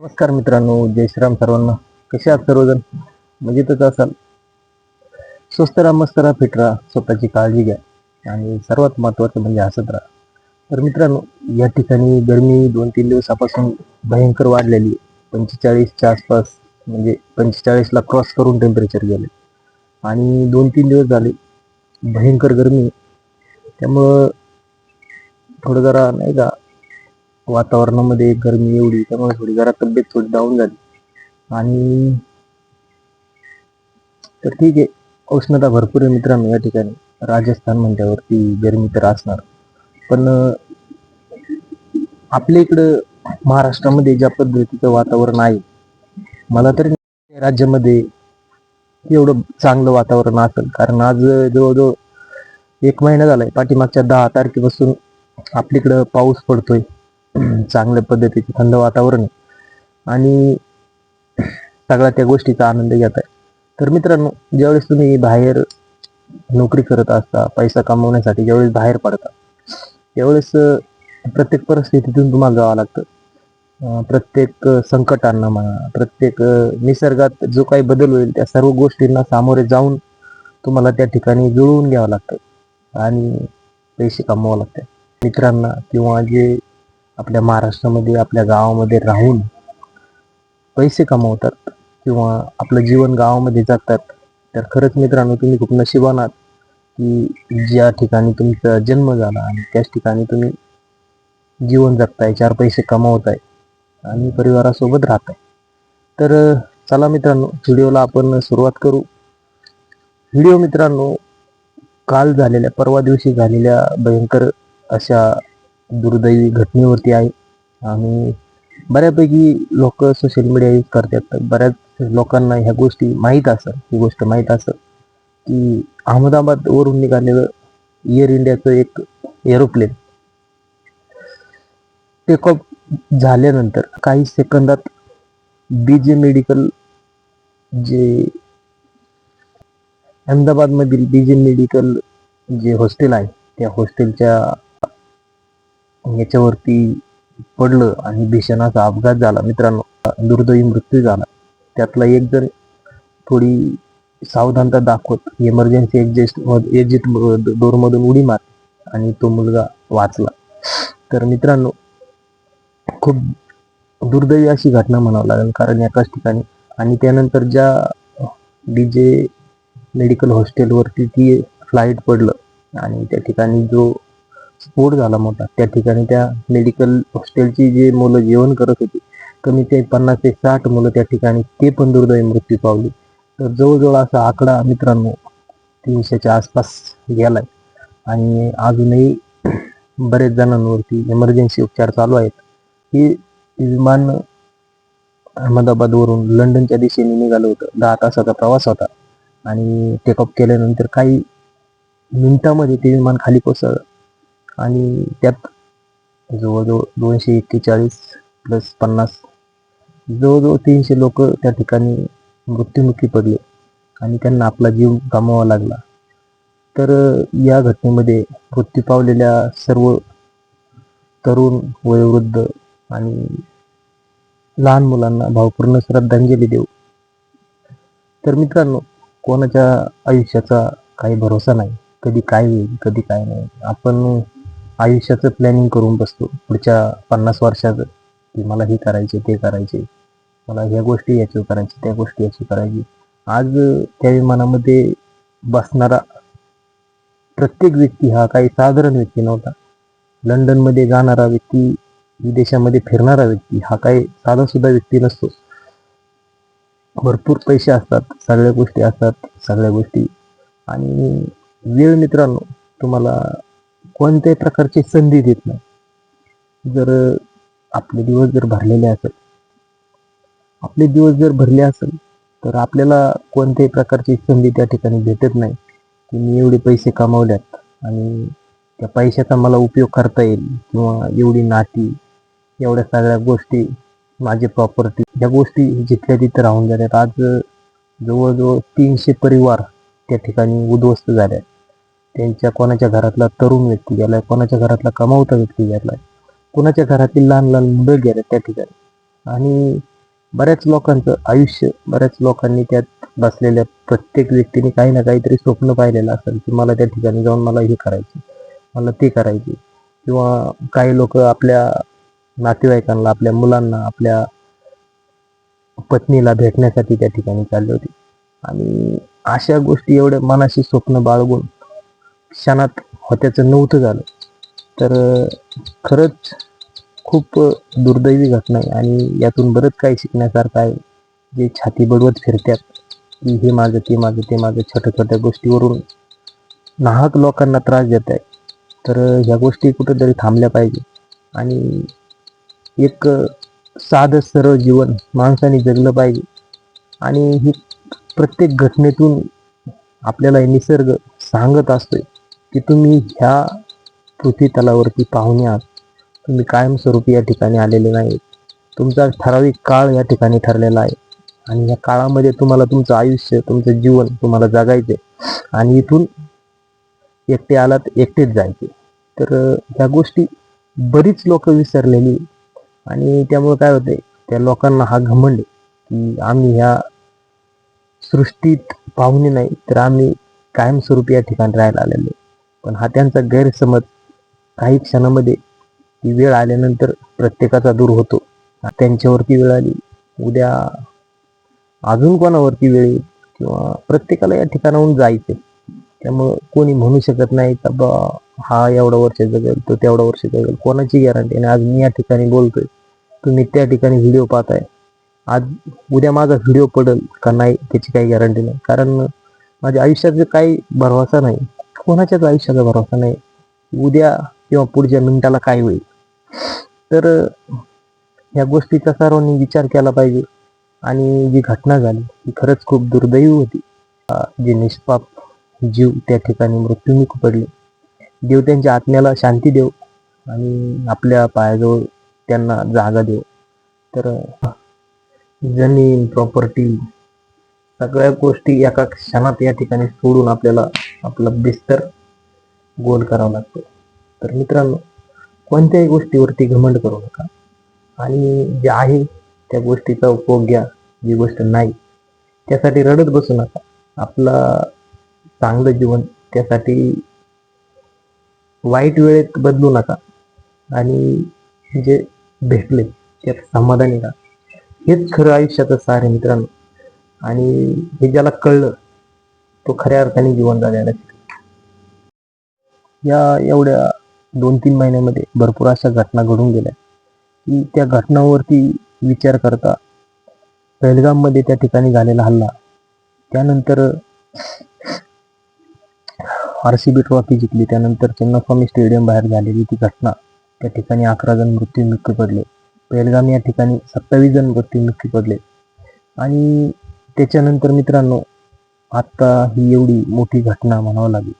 नमस्कार मित्रांनो जय श्रीराम सर्वांना. कसे आहात सर्वजण? मजेतच असाल? स्वस्त राहा मस्त राहा फिट राहा स्वतःची काळजी घ्या आणि सर्वात महत्त्वाचं म्हणजे हसत राहा. तर मित्रांनो या ठिकाणी गरमी दोन तीन दिवसापासून भयंकर वाढलेली आहे. पंचेचाळीसच्या आसपास म्हणजे पंचेचाळीसला क्रॉस करून टेम्परेचर गेले. आणि दोन तीन दिवस झाले भयंकर गरमी त्यामुळं थोडं जरा नाही का वातावरणामध्ये गरमी एवढी त्यामुळे थोडी जरा तब्येत थोडी डाऊन झाली. आणि तर ठीक आहे. उष्णता भरपूर आहे मित्रांनो या ठिकाणी. राजस्थान म्हणल्यावरती गरमी तर असणार. पण आपल्या इकडं महाराष्ट्रामध्ये ज्या पद्धतीचं वातावरण आहे मला तरी राज्यामध्ये एवढं चांगलं वातावरण असेल. कारण आज जवळजवळ एक महिना झालाय. पाठीमागच्या दहा तारखेपासून आपलीकडं पाऊस पडतोय. चांगल्या पद्धतीचे थंड वातावरण आहे. आणि सगळ्या त्या गोष्टीचा आनंद घेत आहे. तर मित्रांनो ज्यावेळेस तुम्ही बाहेर नोकरी करत असता पैसा कमवण्यासाठी ज्यावेळेस बाहेर पडता त्यावेळेस प्रत्येक परिस्थितीतून तुम्हाला जावं लागतं. प्रत्येक संकटांना म्हणा प्रत्येक निसर्गात जो काही बदल होईल त्या सर्व गोष्टींना सामोरे जाऊन तुम्हाला त्या ठिकाणी जुळवून घ्यावं लागतं. आणि पैसे कमवावं लागतात मित्रांना किंवा जे आपल्या महाराष्ट्रामध्ये आपल्या गावामध्ये राहून पैसे कमवतात किंवा आपलं जीवन गावामध्ये जातात तर खरंच मित्रांनो तुम्ही खूप नशिबान आहात की ज्या ठिकाणी तुमचा जन्म झाला आणि त्याच ठिकाणी तुम्ही जीवन जगताय चार पैसे कमावताय आणि परिवारासोबत राहताय. तर चला मित्रांनो व्हिडिओला आपण सुरुवात करू. व्हिडिओ मित्रांनो काल झालेल्या परवा दिवशी झालेल्या भयंकर अशा दुर्दैवी घटनेवरती आहे. आणि बऱ्यापैकी लोक सोशल मीडिया यूज करतात. तर बऱ्याच लोकांना ह्या गोष्टी माहीत असत ही गोष्ट माहीत असत की अहमदाबाद वरून निघालेलं एअर इंडियाचं एक एरोप्लेन टेक ऑफ झाल्यानंतर काही सेकंदात बीजे मेडिकल जे अहमदाबाद मधील बीजे मेडिकल जे हॉस्टेल आहे त्या हॉस्टेलच्या याच्यावरती पडलं आणि भीषण असा अपघात झाला मित्रांनो. दुर्दैवी मृत्यू झाला. त्यातला एक जर थोडी सावधानता दाखवत इमर्जन्सी एक्झिस्ट एक्झिट डोरमधून उडी मार आणि तो मुलगा वाचला. तर मित्रांनो खूप दुर्दैवी अशी घटना म्हणावं लागेल कारण एकाच ठिकाणी आणि त्यानंतर ज्या डी जे मेडिकल हॉस्टेलवरती ती फ्लाईट पडलं आणि त्या ठिकाणी जो स्फोट झाला मोठा. त्या ठिकाणी त्या मेडिकल हॉस्टेलची जे मुलं जेवण करत होती कमी ते पन्नास ते साठ मुलं त्या ठिकाणी ते पण दुर्दैवी मृत्यू पावली. तर जवळजवळ असा आकडा मित्रांनो तीनशेच्या आसपास गेलाय. आणि अजूनही बरेच जणांवरती इमर्जन्सी उपचार चालू आहेत. हे विमान अहमदाबादवरून लंडनच्या दिशेने निघालं होतं. दहा तासाचा प्रवास होता. आणि टेकअप केल्यानंतर काही मिनिटामध्ये ते विमान खाली कोसळलं. आणि त्यात जवळजवळ दोनशे एक्केचाळीस प्लस पन्नास जवळजवळ तीनशे लोक त्या ठिकाणी मृत्युमुखी पडले आणि त्यांना आपला जीव गमावा लागला. तर या घटनेमध्ये मृत्यू पावलेल्या सर्व तरुण वयोवृद्ध आणि लहान मुलांना भावपूर्ण श्रद्धांजली देऊ. तर मित्रांनो कोणाच्या आयुष्याचा काही भरोसा नाही. कधी काय होईल कधी काय नाही. आपण आयुष्याचं प्लॅनिंग करून बसतो. पुढच्या पन्नास वर्षात की मला हे करायचे ते करायचे. मला ह्या गोष्टी याची करायची त्या गोष्टी याची करायची. आज त्या विमानामध्ये बसणारा प्रत्येक व्यक्ती हा काही साधारण व्यक्ती नव्हता. लंडनमध्ये जाणारा व्यक्ती विदेशामध्ये फिरणारा व्यक्ती हा काही साधासुद्धा व्यक्ती नसतो. भरपूर पैसे असतात सगळ्या गोष्टी असतात सगळ्या गोष्टी. आणि वेळ मित्रांनो तुम्हाला कोणत्याही प्रकारची संधी देत नाही. जर आपले दिवस जर भरलेले असेल आपले दिवस जर भरले असेल तर आपल्याला कोणत्याही प्रकारची संधी त्या ठिकाणी भेटत नाही. की मी एवढे पैसे कमावल्यात आणि त्या पैशाचा मला उपयोग करता येईल किंवा एवढी नाती एवढ्या सगळ्या गोष्टी माझी प्रॉपर्टी या गोष्टी जिथल्या तिथं राहून जातात. आज जवळजवळ तीनशे परिवार त्या ठिकाणी उद्ध्वस्त झाले त्यांच्या कोणाच्या घरातला तरुण व्यक्ती गेलाय कोणाच्या घरातला कमावता व्यक्ती गेलाय कोणाच्या घरातील लहान लहान मुलं गेले त्या ठिकाणी. आणि बऱ्याच लोकांचं आयुष्य बऱ्याच लोकांनी त्यात बसलेल्या प्रत्येक व्यक्तीने काही ना काहीतरी स्वप्न पाहिलेलं असेल की मला त्या ठिकाणी जाऊन मला हे करायचे मला ते करायचे. किंवा काही लोक आपल्या नातेवाईकांना आपल्या मुलांना आपल्या पत्नीला भेटण्यासाठी त्या ठिकाणी चालले होते. आणि अशा गोष्टी एवढ्या मनाशी स्वप्न बाळगून क्षणात होत्याचं नव्हतं झालं. तर खरंच खूप दुर्दैवी घटना आहे आणि यातून बरंच काही शिकण्यासारखं आहे. जे छाती बडवत फिरतात की हे माझं ते माझं ते माझं छोट्या छोट्या गोष्टीवरून नाहक लोकांना त्रास देत आहे. तर ह्या गोष्टी कुठेतरी थांबल्या पाहिजे. आणि एक साधं सरळ जीवन माणसाने जगलं पाहिजे. आणि ही प्रत्येक घटनेतून आपल्याला हे निसर्ग सांगत असतोय. की तुम्ही ह्या पृथ्वी तलावरती पाहुणे आहात तुम्ही कायमस्वरूपी या ठिकाणी आलेले नाही तुमचा ठराविक काळ या ठिकाणी ठरलेला आहे. आणि या काळामध्ये तुम्हाला तुमचं आयुष्य तुमचं जीवन तुम्हाला जगायचे आणि इथून एकटे आलात एकटेच जायचे. तर ह्या गोष्टी बरीच लोक विसरलेली. आणि त्यामुळे काय होते त्या लोकांना हा घमंड की आम्ही ह्या सृष्टीत पाहुणे नाही तर आम्ही कायमस्वरूपी या ठिकाणी राहायला आलेलो आहे. पण हा त्यांचा गैरसमज काही क्षणामध्ये ती वेळ आल्यानंतर प्रत्येकाचा दूर होतो. त्यांच्यावरती वेळ आली उद्या अजून कोणावरती वेळ येईल किंवा प्रत्येकाला या ठिकाणाहून जायचे त्यामुळं कोणी म्हणू शकत नाही का बा हा एवढा वर्ष जगेल तो तेवढा वर्ष जगेल कोणाची गॅरंटी आणि आज मी या ठिकाणी बोलतोय तुम्ही त्या ठिकाणी व्हिडिओ पाहताय. आज उद्या माझा व्हिडिओ पडेल का नाही त्याची काही गॅरंटी नाही. कारण माझ्या आयुष्याचा काही भरवसा नाही कोणाच्याच आयुष्याचा भरोसा नाही. उद्या किंवा पुढच्या मिनिटाला काय होईल? तर या गोष्टीचा सर्वांनी विचार केला पाहिजे. आणि जी घटना झाली ती खरंच खूप दुर्दैवी होती. जे निष्पाप जीव त्या ठिकाणी मृत्यूमुख पडले. देव त्यांच्या आत्म्याला शांती देव आणि आपल्या पायाजवळ त्यांना जागा देव. तर जमीन प्रॉपर्टी सगळ्या गोष्टी एका क्षणात या ठिकाणी सोडून आपल्याला आपलं बिस्तर गोल करावं लागतो. तर मित्रांनो कोणत्याही गोष्टीवरती घमंड करू नका. आणि जे आहे त्या गोष्टीचा उपयोग घ्या. जी गोष्ट नाही त्यासाठी रडत बसू नका. आपला चांगलं जीवन त्यासाठी वाईट वेळेत बदलू नका. आणि जे भेटले त्यात समाधानी राहा. हेच खरं आयुष्याचं सार आहे मित्रांनो. आणि हे ज्याला कळलं तो खऱ्या अर्थाने जीवन जगायला शिकला. या एवढ्या दोन तीन महिन्यामध्ये भरपूर अशा घटना घडून गेल्या. की त्या घटनांवरती विचार करता मध्ये त्या ठिकाणी झालेला हल्ला त्यानंतर आर सी बी ट्रॉफी जिंकली त्यानंतर चन्नास्वामी स्टेडियम बाहेर झालेली ती घटना त्या ठिकाणी अकरा जण मृत्यूमुखी पडले. पेलगाम या ठिकाणी सत्तावीस जण मृत्यूमुखी पडले. आणि त्याच्यानंतर मित्रांनो आत्ता ही एवढी मोठी घटना म्हणावं लागेल.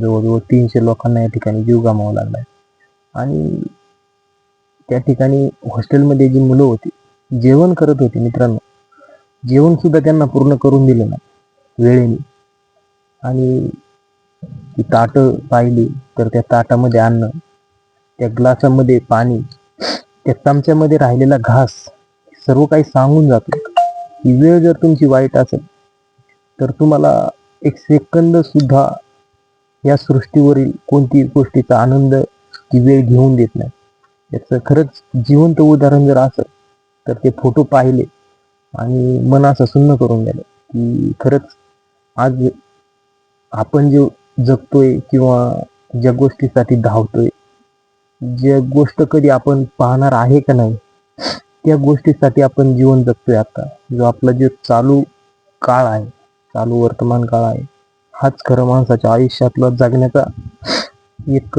जवळजवळ तीनशे लोकांना या ठिकाणी जीव गमावा आहे. आणि त्या ठिकाणी हॉस्टेलमध्ये जी मुलं होती जेवण करत होती मित्रांनो जेवणसुद्धा त्यांना पूर्ण करून दिलं नाही वेळेने. आणि ती ताटं पाहिली तर त्या ताटामध्ये अन्न त्या ग्लासामध्ये पाणी त्या चमच्यामध्ये राहिलेला घास सर्व काही सांगून जातो. ही वेळ जर तुमची वाईट असेल तर तुम्हाला एक सेकंद सुद्धा या सृष्टीवरील कोणतीही गोष्टीचा आनंद ती वेळ घेऊन देत नाही. याचं खरंच जिवंत उदाहरण जर असं तर ते फोटो पाहिले आणि मन असं सुन्न करून गेलं की खरंच आज आपण जे जगतोय किंवा ज्या गोष्टीसाठी धावतोय ज्या गोष्ट कधी आपण पाहणार आहे का नाही त्या गोष्टीसाठी आपण जीवन जगतोय आता. जो आपला जे चालू काळ आहे चालू वर्तमान काळ आहे. हाच खरं माणसाच्या आयुष्यातला जगण्याचा एक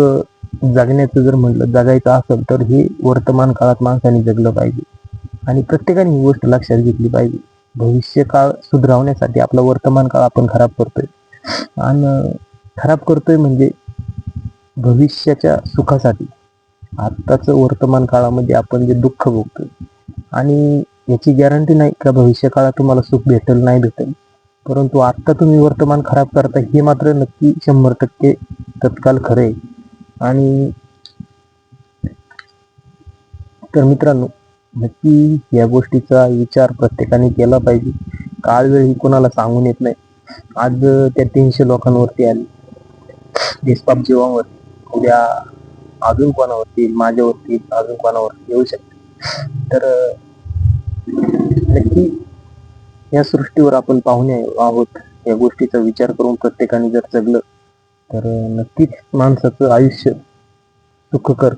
जगण्याचं जर म्हटलं जगायचं असेल तर हे वर्तमान काळात माणसाने जगलं पाहिजे. आणि प्रत्येकाने ही गोष्ट लक्षात घेतली पाहिजे. भविष्य काळ सुधारवण्यासाठी आपला वर्तमान काळ आपण खराब करतोय. आणि खराब करतोय म्हणजे भविष्याच्या सुखासाठी. आत्ताचं वर्तमान काळामध्ये आपण जे दुःख भोगतोय. आणि याची गॅरंटी नाही का भविष्य काळात तुम्हाला सुख भेटेल नाही भेटेल. परंतु आत्ता तुम्ही वर्तमान खराब करता हे मात्र नक्की शंभर टक्के तत्काल खरे आणि तर मित्रांनो नक्की या गोष्टीचा विचार प्रत्येकाने केला पाहिजे. काळ वेळ ही कोणाला सांगून येत नाही. आज त्या तीनशे लोकांवरती आली. देशपाप जीवावर उद्या अजून कोणावरती माझ्यावरती अजून कोणावरती येऊ शकते. तर नक्की या सृष्टीवर आपण पाहुणे आहोत. या गोष्टीचा विचार करून प्रत्येकाने जर जगलं तर नक्कीच माणसाचं आयुष्य सुखकर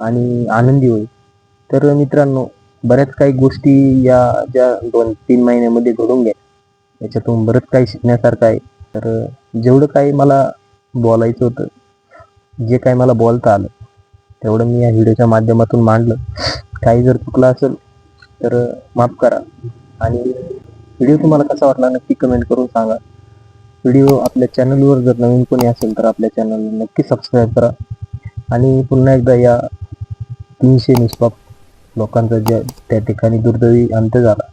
आणि आनंदी होईल. तर मित्रांनो बऱ्याच काही गोष्टी या ज्या दोन तीन महिन्यामध्ये घडून घ्या याच्यातून बरंच काही शिकण्यासारखं आहे. तर जेवढं काही मला बोलायचं होतं जे काही मला बोलता आलं तेवढं मी या व्हिडिओच्या माध्यमातून मांडलं. काही जर चुकलं असेल तर माफ करा. आणि व्हिडिओ तुम्हाला कसा वाटला नक्की कमेंट करून सांगा. व्हिडिओ आपल्या चॅनलवर जर नवीन कोणी असेल तर आपल्या चॅनलला नक्की सबस्क्राईब करा. आणि पुन्हा एकदा या तीनशे निष्पाप लोकांचा ज्या त्या ठिकाणी दुर्दैवी अंत झाला.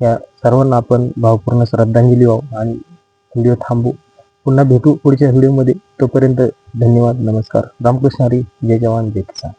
या सर्वांना आपण भावपूर्ण श्रद्धांजली वाहू आणि व्हिडिओ थांबू. पुन्हा भेटू पुढच्या व्हिडिओमध्ये. तोपर्यंत धन्यवाद नमस्कार. रामकृष्ण हरी जय जवान जय किसान.